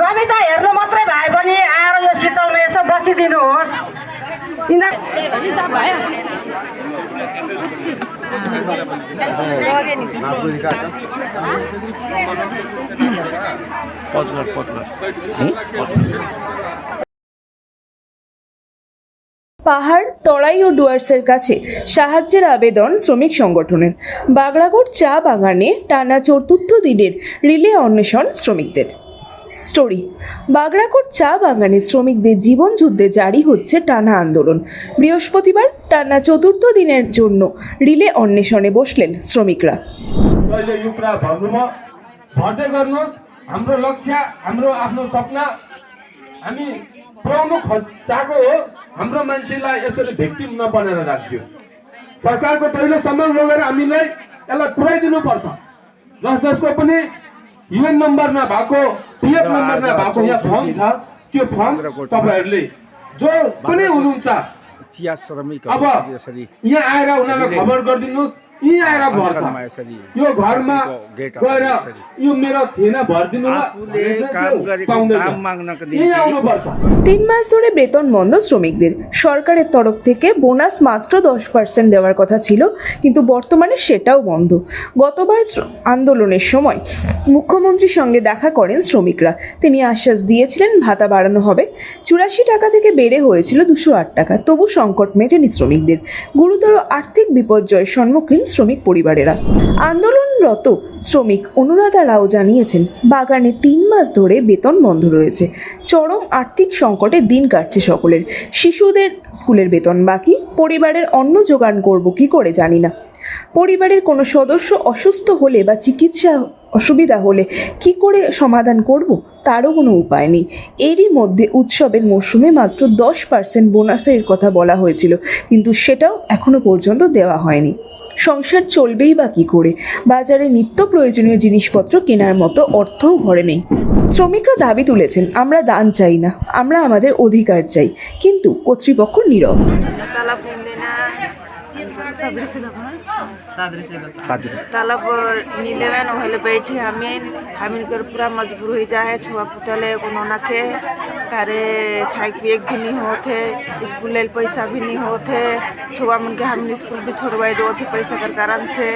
रमिता हेर्नु मात्रै भए पनि आएर यो शीतलमा यसो बसिदिनुहोस् पचघर पचघर। পাহাড় তরাই ও ডুয়ার্সের কাছে সাহায্যের আবেদন শ্রমিক সংগঠনের বাগড়াগড় চা বাগানে টানা চতুর্থ দিনের রিলে অন্বেষণ শ্রমিকদের স্টোরি বাগড়াকোট চা বাগানে শ্রমিকদের জীবন যুদ্ধে জারি হচ্ছে টানা আন্দোলন বৃহস্পতিবার টানা চতুর্থ দিনের জন্য রিলে অন্বেষণে বসলেন শ্রমিকরা अहिले यो कुरा भन्नुमा भर्दै गर्नुहोस् हाम्रो लक्ष्य हाम्रो आफ्नो सपना हामी पुऱ्याउनु खोजेको हो हाम्रो मान्छेलाई यसरी भिक्टिम नबनेर राखिदियो सरकारको पहिलो सम्मान लगेर हामीलाई यसलाई पुऱ्याइदिनुपर्छ। जस जसको पनि युएन नम्बर नभएको पिएफ नम्बर नभएको यहाँ फर्म छ त्यो फर्म तपाईँहरूले जो पनि हुनुहुन्छ अब यहाँ आएर उनीहरूलाई खबर गरिदिनुहोस्। यहीँ आएर अनसनमा भर्छ यसरी यो घरमा गेट गएर यसरी यो मेरो थिएन भरिदिनु ल आफूले भनेर काम चाहिँ गरेको पाउँदैन। दाम माग्नको यहीँ निम्ति आउनुपर्छ তিন মাস ধরে বেতন বন্ধ শ্রমিকদের সরকারের তরফ থেকে বোনাস মাত্র দশ পার্সেন্ট দেওয়ার কথা ছিল কিন্তু বর্তমানে সেটাও বন্ধ গতবার শ্র- আন্দোলনের সময় মুখ্যমন্ত্রীর সঙ্গে দেখা করেন শ্রমিকরা তিনি আশ্বাস দিয়েছিলেন ভাতা বাড়ানো হবে চুরাশি টাকা থেকে বেড়ে হয়েছিল দুশো আট টাকা তবু সংকট মেটেনি শ্রমিকদের গুরুতর আর্থিক বিপর্যয়ের সম্মুখীন শ্রমিক পরিবারেরা। আন্দোলনরত শ্রমিক অনুরাধা রাও জানিয়েছেন, বাগানে তিন মাস ধরে বেতন বন্ধ রয়েছে। চরম আর্থিক সংকটে দিন কাটছে সকলের। শিশুদের স্কুলের বেতন বাকি, পরিবারের অন্ন জোগান করব কি করে জানি না। পরিবারের কোনো সদস্য অসুস্থ হলে বা চিকিৎসা অসুবিধা হলে কি করে সমাধান করব, তারও কোনো উপায় নেই। এরই মধ্যে উৎসবের মরশুমে মাত্র দশ পার্সেন্ট বোনাসের কথা বলা হয়েছিল, কিন্তু সেটাও এখনও পর্যন্ত দেওয়া হয়নি। সংসার চলবেই বা কী করে বাজারে নিত্য প্রয়োজনীয় জিনিসপত্র কেনার মতো অর্থও ঘরে নেই শ্রমিকরা দাবি তুলেছেন আমরা দান চাই না আমরা আমাদের অধিকার চাই কিন্তু কর্তৃপক্ষ নীরব तलब मिल्दैन सदृश साथी तलब मिलेन भले बैठे हामी हामी कर पूरा मजबूर हो जाए छुआ पुतले कोनो नखे कारे खाए पिए भी नहीं होते स्कूल लेल पैसा भी नहीं होते छुआ मन के हम स्कूल भी छोड़वाई दो थे पैसा कर कारण से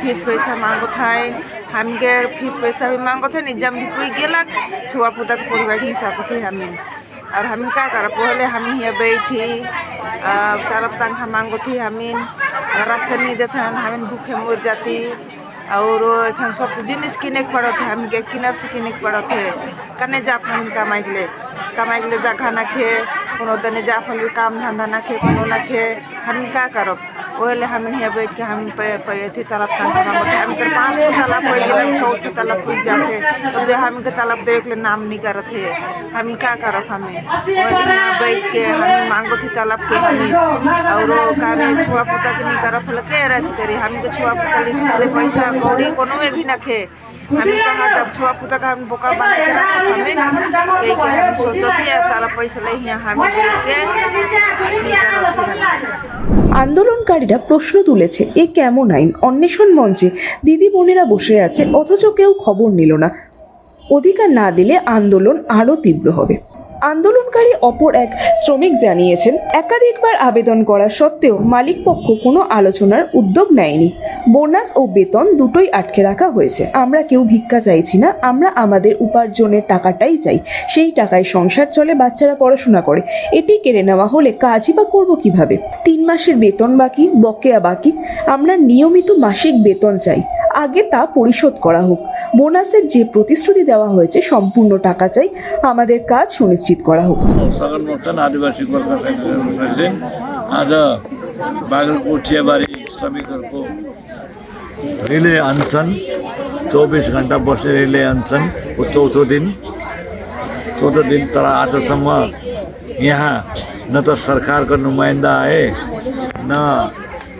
फीस पैसा मांगो थाई हम के फीस पैसा भी मांगो थे निजाम भी कोई गेलक छुआ पुता के पढ़वाई नहीं सको थे हमी और हम का करब पहले हम यहाँ बैठी आ, तरफ तंखा मांगो थी हमीन राशन नहीं देते हैं हमीन भूखे मर जाती और एखन सब जिनिस किने के पड़त है हमके किनर से किने के पड़त है कने जा हम कमाई के कमाई के लिए जगह ना खे कोनो दने जा फल भी काम धंधा ना खे कोनो ना खे हम का करब? ओहिले हम यहाँ बैठ के हम पे पे थी तालाब हम पाँच ठो तालाब हो गया छः ठो तालाब पुज जाते। तो हम के तालाब देख ले नाम नहीं करत है हम का करब हमें? बैठ के, हम मांगो थी तालाब के हमें। और छुआ पुता के नहीं करब के रहती करी हम के छुआ पुता स्कूल पैसा कौड़ी में भी ना खे हम कहा जब छुआ पुता का हम बोका बना के रखब हमें कई के हम सोचती है ताला पैसा ले यहाँ हम बैठ के अथी करत है हमें আন্দোলনকারীরা প্রশ্ন তুলেছে এ কেমন আইন অন্বেষণ মঞ্চে দিদি বোনেরা বসে আছে অথচ কেউ খবর নিল না অধিকার না দিলে আন্দোলন আরও তীব্র হবে আন্দোলনকারী অপর এক শ্রমিক জানিয়েছেন, একাধিকবার আবেদন করা সত্ত্বেও মালিকপক্ষ কোনো আলোচনার উদ্যোগ নেয়নি। বোনাস ও বেতন দুটোই আটকে রাখা হয়েছে। আমরা কেউ ভিক্ষা চাইছি না, আমরা আমাদের উপার্জনের টাকাটাই চাই। সেই টাকায় সংসার চলে, বাচ্চারা পড়াশোনা করে। এটি কেড়ে নেওয়া হলে কাজই বা করব কীভাবে? তিন মাসের বেতন বাকি, বকেয়া বাকি। আমরা নিয়মিত মাসিক বেতন চাই। আগে তা পরিশোধ করা হোক বোনাসের যে প্রতিশ্রুতি দেওয়া হয়েছে সম্পূর্ণ টাকা চাই আমাদের কাজ সুনিশ্চিত করা হোক सगन मोर्चा आदिवासी गोर्खा संघर्षको प्रेसिडेन्ट आज बाग्राकोट चियाबारी श्रमिकहरूको रिले अनसन चौबिस घन्टा बस्ने रिले अनसनको चौथो दिन चौध दिन तर आजसम्म यहाँ न त सरकारको नुमाइन्दा आए न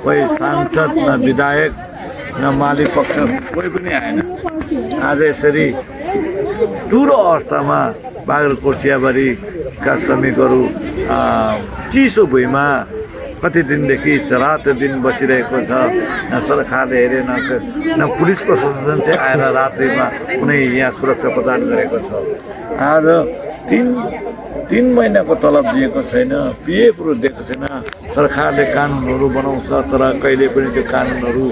कोही सांसद न विधायक न मालिक पक्ष। कोही पनि आएन। आज यसरी टुरो अवस्थामा बाग्राकोट चियाबारीका श्रमिकहरू चिसो भुइँमा कति दिनदेखि रात दिन बसिरहेको छ। न सरकारले हेरे न न पुलिस प्रशासन चाहिँ आएर रात्रिमा कुनै यहाँ सुरक्षा प्रदान गरेको छ। आज तिन तिन महिनाको तलब दिएको छैन पिएफहरू दिएको छैन। सरकारले कानुनहरू बनाउँछ तर कहिले पनि त्यो कानुनहरू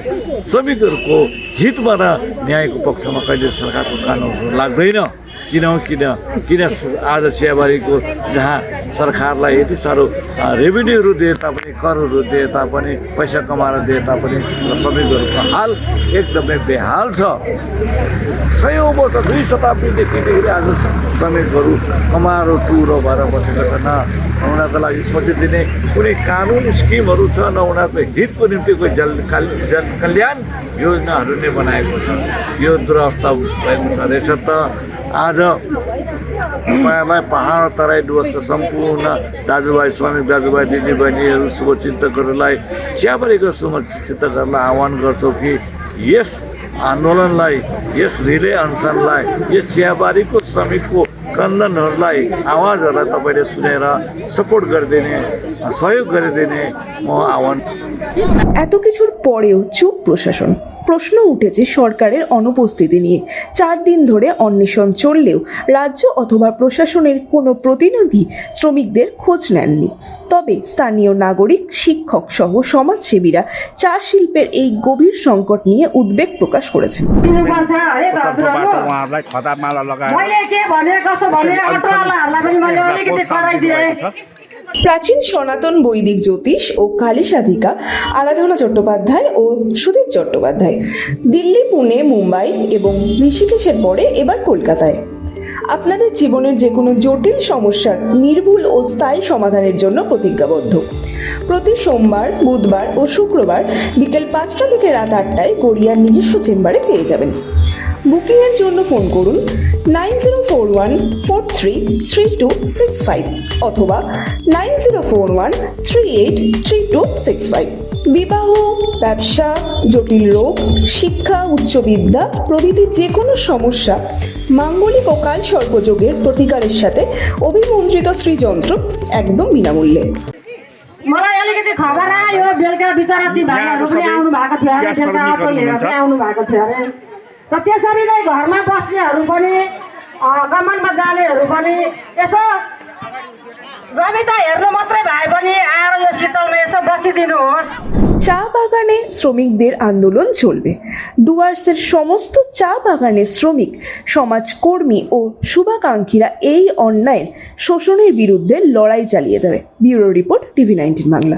श्रमिकहरूको हितमा र न्यायको पक्षमा कहिले सरकारको कानुनहरू लाग्दैन। किन किन किन आज चियाबारीको जहाँ सरकारलाई यति साह्रो रेभेन्यूहरू दिए तापनि करहरू दिए तापनि पैसा कमाएर दिए तापनि र श्रमिकहरूको हाल एकदमै बेहाल छ। सयौँ वर्ष दुई शताब्दीदेखिदेखि आज श्रमिकहरू कमाएर टुरो भएर बसेका छन्। उनीहरूको लागि सोचिदिने कुनै कानुन स्किमहरू छ न उनीहरूको हितको निम्ति कोही जल जन कल्याण नै बनाएको छ। यो दुरवस्था भएको छ। रहेछ त आज तपाईँहरूलाई पहाड तराई डुवर्सका सम्पूर्ण दाजुभाइ श्रमिक दाजुभाइ दिदीबहिनीहरू शुभचिन्तकहरूलाई चियाबारीको शुभचिन्तकहरूलाई आह्वान गर्छौँ कि यस आन्दोलनलाई यस रिले अनसनलाई यस चियाबारीको श्रमिकको कन्दनहरूलाई आवाजहरूलाई तपाईँले सुनेर सपोर्ट गरिदिने सहयोग गरिदिने म आह्वान এত কিছুর পরেও চুপ প্রশাসন প্রশ্ন উঠেছে সরকারের অনুপস্থিতি নিয়ে। চার দিন ধরে অন্বেষণ চললেও রাজ্য অথবা প্রশাসনের কোনো প্রতিনিধি শ্রমিকদের খোঁজ নেননি। তবে স্থানীয় নাগরিক শিক্ষক সহ সমাজসেবীরা চা শিল্পের এই গভীর সংকট নিয়ে উদ্বেগ প্রকাশ করেছেন। প্রাচীন সনাতন বৈদিক জ্যোতিষ ও কালী সাধিকা আরাধনা চট্টোপাধ্যায় ও সুদীপ চট্টোপাধ্যায়। দিল্লি, পুনে, মুম্বাই এবং ঋষিকেশের পরে এবার কলকাতায়। আপনাদের জীবনের যে কোনো জটিল সমস্যার নির্ভুল ও স্থায়ী সমাধানের জন্য প্রতিজ্ঞাবদ্ধ। প্রতি সোমবার, বুধবার ও শুক্রবার বিকেল পাঁচটা থেকে রাত আটটায় গড়িয়ার নিজস্ব চেম্বারে পেয়ে যাবেন। বুকিংয়ের জন্য ফোন করুন Nine zero four one four three three two six five অথবা nine zero four one three eight three two six five বিবাহ ব্যবসা জটিল রোগ শিক্ষা উচ্চবিদ্যা প্রভৃতি যে কোনো সমস্যা মাঙ্গলিক ও কাল সর্পযোগের প্রতিকারের সাথে অভিমন্ত্রিত শ্রীযন্ত্র একদম বিনামূল্যে मलाई अलिकति खबर आयो बेलुका बिचरा ती भाइहरू पनि आउनु भएको थियो अरे चिया बेलुका श्रमिकहरू अटो लिएर हुनुहुन्छ। चाहिँ आउनु भएको थियो अरे र त्यसरी नै घरमा बस्नेहरू पनि अ, कमानमा जानेहरू पनि यसो रमिता हेर्नु मात्रै भए पनि आएर यो शीतलमा यसो बसिदिनुहोस् চা বাগানে শ্রমিকদের আন্দোলন চলবে ডুয়ার্সের সমস্ত চা বাগানের শ্রমিক সমাজকর্মী ও শুভাকাঙ্ক্ষীরা এই অন্যায়ের শোষণের বিরুদ্ধে লড়াই চালিয়ে যাবে bureau report TV nineteen Bangla